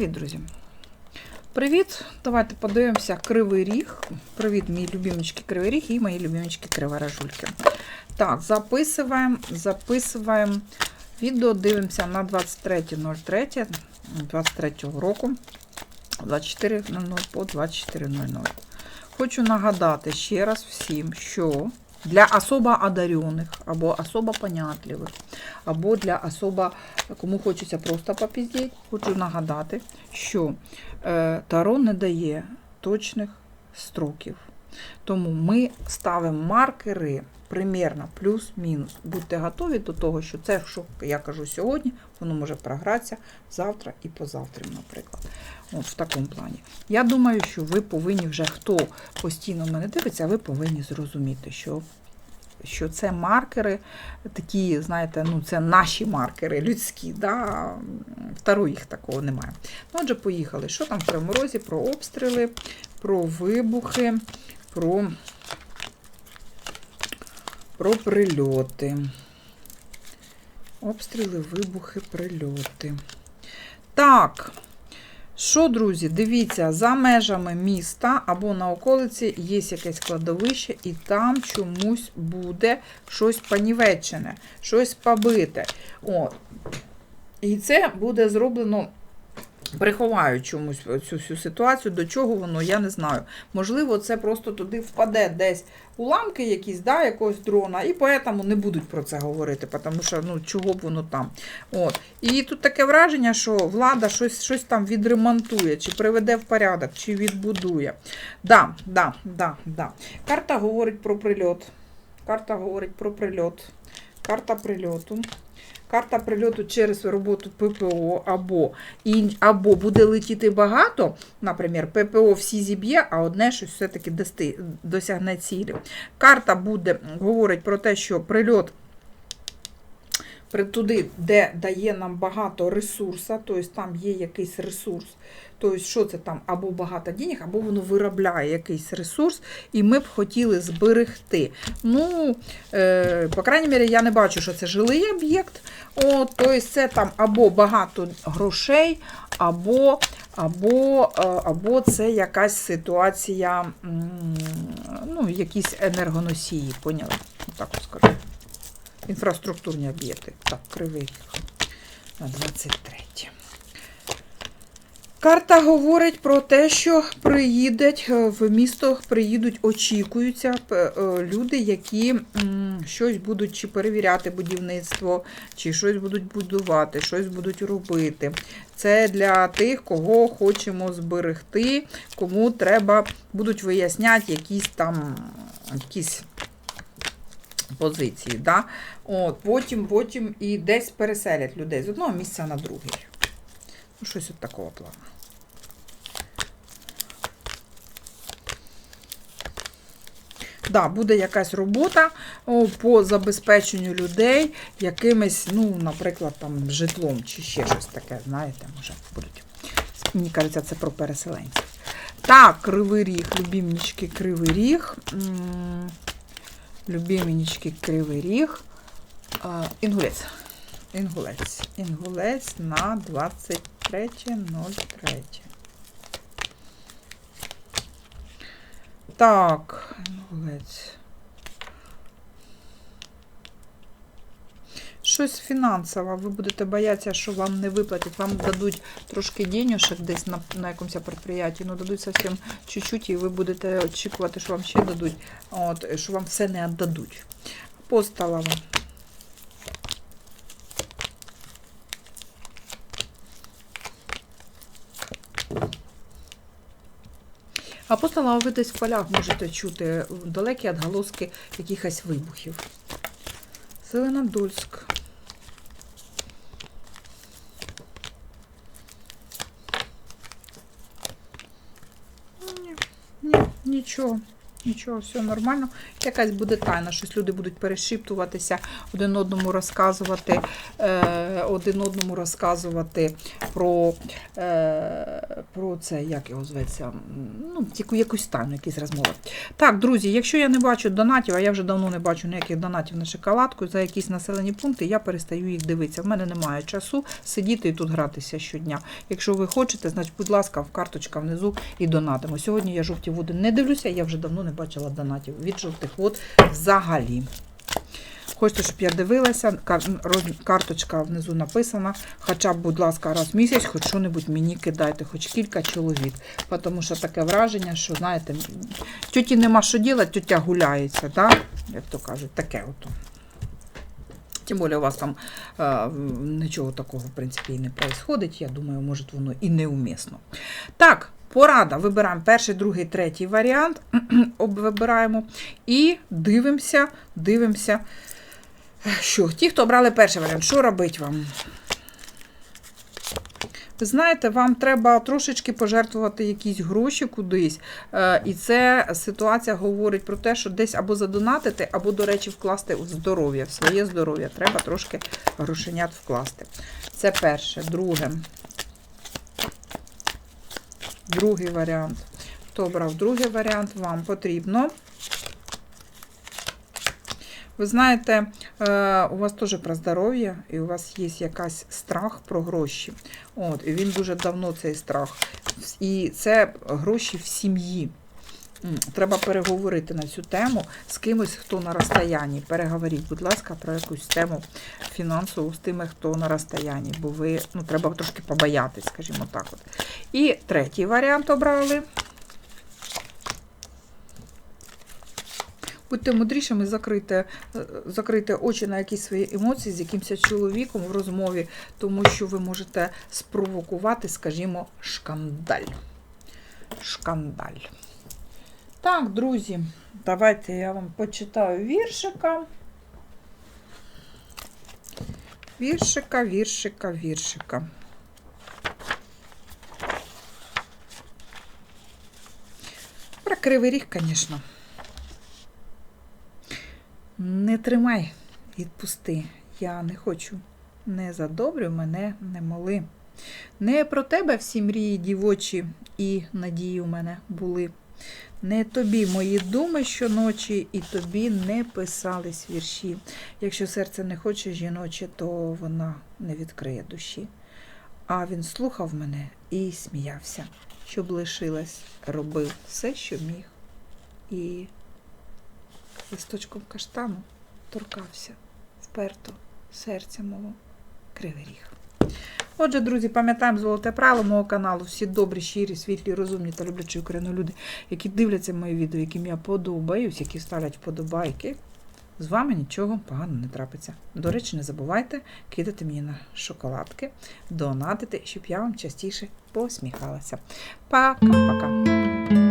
Привіт, друзі! Привіт! Давайте подивимося Кривий Ріг. Привіт, мої любимочки Кривий Ріг і мої любимочки Криворожульки. Так, записуємо, записуємо відео, дивимося на 23.03 23 року 24.00 по 24.00. Хочу нагадати ще раз всім, що для особо одаренных, або особо понятливих, або для особо, кому хочеться просто попіздіть, хочу нагадати, що е, Таро не дає точних строків. Тому ми ставимо маркери примірно плюс-мінус. Будьте готові до того, що це, що я кажу сьогодні, воно може програтися завтра і позавтра, наприклад. От в такому плані. Я думаю, що ви повинні вже, хто постійно мене дивиться, ви повинні зрозуміти, що що це маркери, такі, знаєте, ну це наші маркери, людські. да, Втору їх такого немає. Ну, Отже, поїхали. Що там в Кривому Про обстріли, про вибухи, про, про прильоти. Обстріли, вибухи, прильоти. Так. Що, друзі, дивіться, за межами міста або на околиці є якесь кладовище, і там чомусь буде щось понівечене, щось побите. От. І це буде зроблено. Приховають чомусь цю всю ситуацію, до чого воно, я не знаю. Можливо, це просто туди впаде десь уламки якісь, да, якогось дрона, і поэтому не будуть про це говорити, тому що ну, чого б воно там. От. І тут таке враження, що влада щось щось там відремонтує, чи приведе в порядок, чи відбудує. Да, да, да, да. Карта говорить про прильот. Карта говорить про прильот. Карта прильоту. Карта прильоту через роботу ППО, або або буде летіти багато, наприклад, ППО всі зіб'є, а одне щось все-таки досягне цілі. Карта буде говорить про те, що прильот туди, де дає нам багато ресурсу, тобто там є якийсь ресурс. Тобто, що це там або багато денег, або воно виробляє якийсь ресурс, і ми б хотіли зберегти. Ну, е, по крайній мірі, я не бачу, що це жилий об'єкт. Тобто, це там або багато грошей, або або, е, або це якась ситуація, ну, якісь енергоносії, поняли? Так скажу інфраструктурні об'єкти. Так, кривий на 23. Карта говорить про те, що приїдуть е, в місто, приїдуть, очікуються е, люди, які щось будуть чи перевіряти будівництво, чи щось будуть будувати, щось будуть робити. Це для тих, кого хочемо зберегти, кому треба будуть виясняти якісь там якісь позиції. Да? От, Потім потім і десь переселять людей з одного місця на другий. Ну, Щось от такого плану. Да, буде якась робота о, по забезпеченню людей якимось, ну, наприклад, там, житлом чи ще щось таке, знаєте, може будуть. Мені кажеться, це про переселенців. Так, кривий ріг, любімнички, кривий ріг. Любименечки Кривий Ріг. Інгулець. Інгулець. Інгулець на 23.03. Так, інгулець. Щось фінансове, ви будете боятися, що вам не виплатять, вам дадуть трошки денежок десь на на якомусь підприємстві, ну дадуть зовсім чуть-чуть, і ви будете очікувати, що вам ще дадуть, от, що вам все не віддадуть. Апостолова. Апостола ви десь в полях можете чути далекі відголоски якихось вибухів. Зеленодольськ. Нічого. Нічого, все нормально. Якась буде тайна, щось люди будуть перешіптуватися, один одному розказувати, е, один одному розказувати про, е, про це, як його зветься, ну, яку, якусь тайну, якісь розмови. Так, друзі, якщо я не бачу донатів, а я вже давно не бачу ніяких донатів на шоколадку за якісь населені пункти, я перестаю їх дивитися. В мене немає часу сидіти і тут гратися щодня. Якщо ви хочете, значить, будь ласка, в карточка внизу і донатимо. Сьогодні я жовті води не дивлюся, я вже давно не бачила донатів від жовтих вод взагалі. Хочете, щоб я дивилася, карточка внизу написана. Хоча б, будь ласка, раз в місяць, хоч що-небудь мені кидайте, хоч кілька чоловік. Тому що таке враження, що, знаєте, тьоті нема що діла, тьотя гуляється, так? як то кажуть, таке ото. Тим більше у вас там а, нічого такого, в принципі, і не происходить. Я думаю, може, воно і неумісно. Так, порада. Вибираємо перший, другий, третій варіант. Вибираємо і дивимося, дивимося. Що, ті, хто обрали перший варіант, що робить вам? Знаєте, вам треба трошечки пожертвувати якісь гроші кудись. Е, І це ситуація говорить про те, що десь або задонатити, або, до речі, вкласти в здоров'я, в своє здоров'я. Треба трошки грошенят вкласти. Це перше. Друге. Другий варіант. Хто обрав другий варіант, вам потрібно. Ви знаєте, е, у вас теж про здоров'я, і у вас є якась страх про гроші. От, і він дуже давно цей страх. І це гроші в сім'ї. Треба переговорити на цю тему з кимось, хто на розстоянні. Переговоріть, будь ласка, про якусь тему фінансову з тими, хто на розстоянні, бо ви ну, треба трошки побоятись, скажімо так. От. І третій варіант обрали. Будьте мудрішими, закрийте, е, закрийте очі на якісь свої емоції з якимось чоловіком в розмові, тому що ви можете спровокувати, скажімо, шкандаль. Шкандаль. Так, друзі, давайте я вам почитаю віршика. Віршика, віршика, віршика. Про кривий ріг, звісно. Не тримай, відпусти. Я не хочу. Не задобрю мене, не моли. Не про тебе всі мрії дівочі і надії у мене були. Не тобі мої думи щоночі, і тобі не писались вірші. Якщо серце не хоче жіноче, то вона не відкриє душі. А він слухав мене і сміявся, щоб лишилась, робив все, що міг. І листочком каштану торкався вперто серця мого кривий ріг. Отже, друзі, пам'ятаємо золоте правило мого каналу. Всі добрі, щирі, світлі, розумні та люблячі Україну люди, які дивляться мої відео, яким я подобаюсь, які ставлять вподобайки. З вами нічого поганого не трапиться. До речі, не забувайте кидати мені на шоколадки, донатити, щоб я вам частіше посміхалася. Пока-пока.